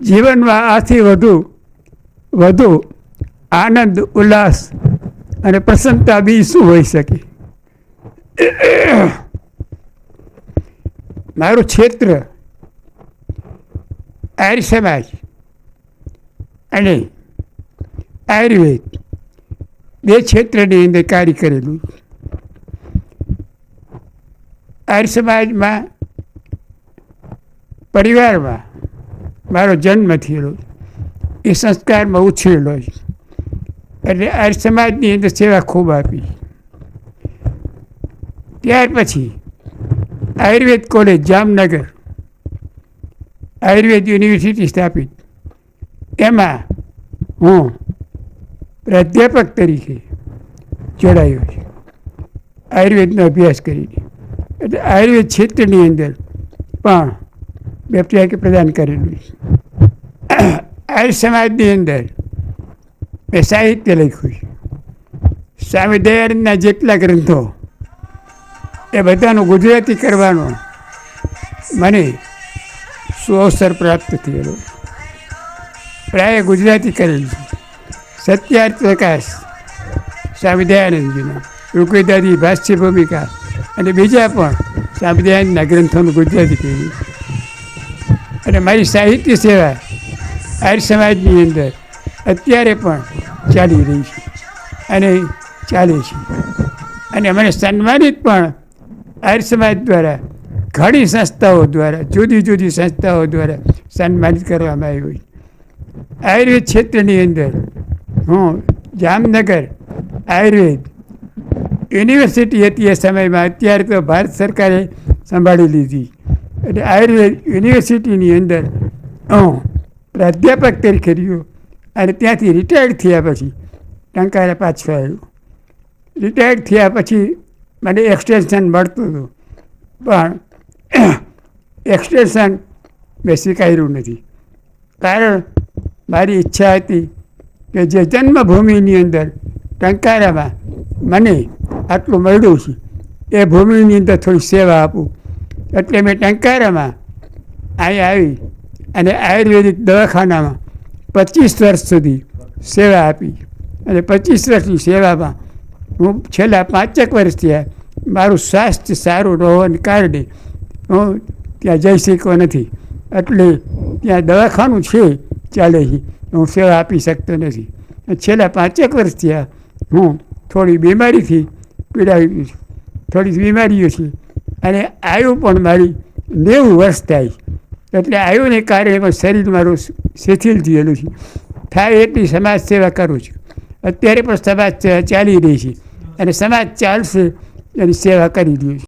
જીવનમાં આથી વધુ વધુ આનંદ, ઉલ્લાસ અને પ્રસન્નતા બી શું હોઈ શકે? મારું ક્ષેત્ર આર્ય સમાજ અને આયુર્વેદ બે ક્ષેત્રની અંદર કાર્ય કરેલું આર્ય સમાજમાં પરિવારમાં મારો જન્મ થયેલો. એ સંસ્કારમાં ઉછરેલો છે. એટલે આર્ય સમાજની અંદર સેવા ખૂબ આપી. ત્યાર પછી આયુર્વેદ કોલેજ જામનગર, આયુર્વેદ યુનિવર્સિટી સ્થાપિત. એમાં હું પ્રાધ્યાપક તરીકે જોડાયો છું. આયુર્વેદનો અભ્યાસ કરીને. એટલે આયુર્વેદ ક્ષેત્રની અંદર પણ વ્યવસાય પ્રદાન કરેલું છે. આર્ય સમાજની અંદર મેં સાહિત્ય લખ્યું છે. સ્વામી દયાનંદના જેટલા ગ્રંથો એ બધાનું ગુજરાતી કરવાનો મને સુઅવસર પ્રાપ્ત થયેલો પ્રાય ગુજરાતી કરેલું છે. સત્યાર્થ પ્રકાશ સ્વામી દયાનંદજીનો ઋગ્વેદાદી ભાષ્ય ભૂમિકા અને બીજા પણ સ્વામી દયાનંદના ગ્રંથોનું ગુજરાતી કર્યું અને મારી સાહિત્ય સેવા આર્ય સમાજની અંદર અત્યારે પણ ચાલી રહી છે અને ચાલે છે. અને મને સન્માનિત પણ આર્ય સમાજ દ્વારા ઘણી સંસ્થાઓ દ્વારા, જુદી જુદી સંસ્થાઓ દ્વારા સન્માનિત કરવામાં આવ્યું છે આયુર્વેદ ક્ષેત્રની અંદર હું જામનગર આયુર્વેદ યુનિવર્સિટી હતી એ સમયમાં, અત્યારે તો ભારત સરકારે સંભાળી લીધી. એટલે આયુર્વેદ યુનિવર્સિટીની અંદર હું પ્રાધ્યાપક તરીકે રહ્યો. અને ત્યાંથી રિટાયર્ડ થયા પછી ટંકારા પાછો આવ્યો. રિટાયર્ડ થયા પછી મને એક્સટેન્શન મળતું હતું. પણ એક્સટેન્શન મેં સ્વીકાર્યું નથી. કારણ મારી ઈચ્છા હતી કે જે જન્મભૂમિની અંદર ટંકારામાં મને આટલું મળ્યું છે, એ ભૂમિની અંદર થોડી સેવા આપું. એટલે મેં ટંકારામાં અહીં આવી અને આયુર્વેદિક દવાખાનામાં પચીસ વર્ષ સુધી સેવા આપી. અને પચીસ વર્ષની સેવામાં હું છેલ્લા પાંચેક વર્ષથી મારું સ્વાસ્થ્ય સારું હોવાને કારણે હું ત્યાં જઈ શક્યો નથી. એટલે ત્યાં દવાખાનું છે ચાલે હું સેવા આપી શકતો નથી. છેલ્લા પાંચેક વર્ષથી હું થોડી બીમારીથી પીડાવી છું. થોડી બીમારીઓ છે. અને આયુ પણ મારી નેવું વર્ષ થાય. એટલે આયુને કારણે પણ શરીર મારું શિથિલ થયેલું છે. થાય એટલી સમાજ સેવા કરું છું. અત્યારે પણ સમાજ સેવા ચાલી રહી છે. અને સમાજ ચાલશે એની સેવા કરી રહ્યું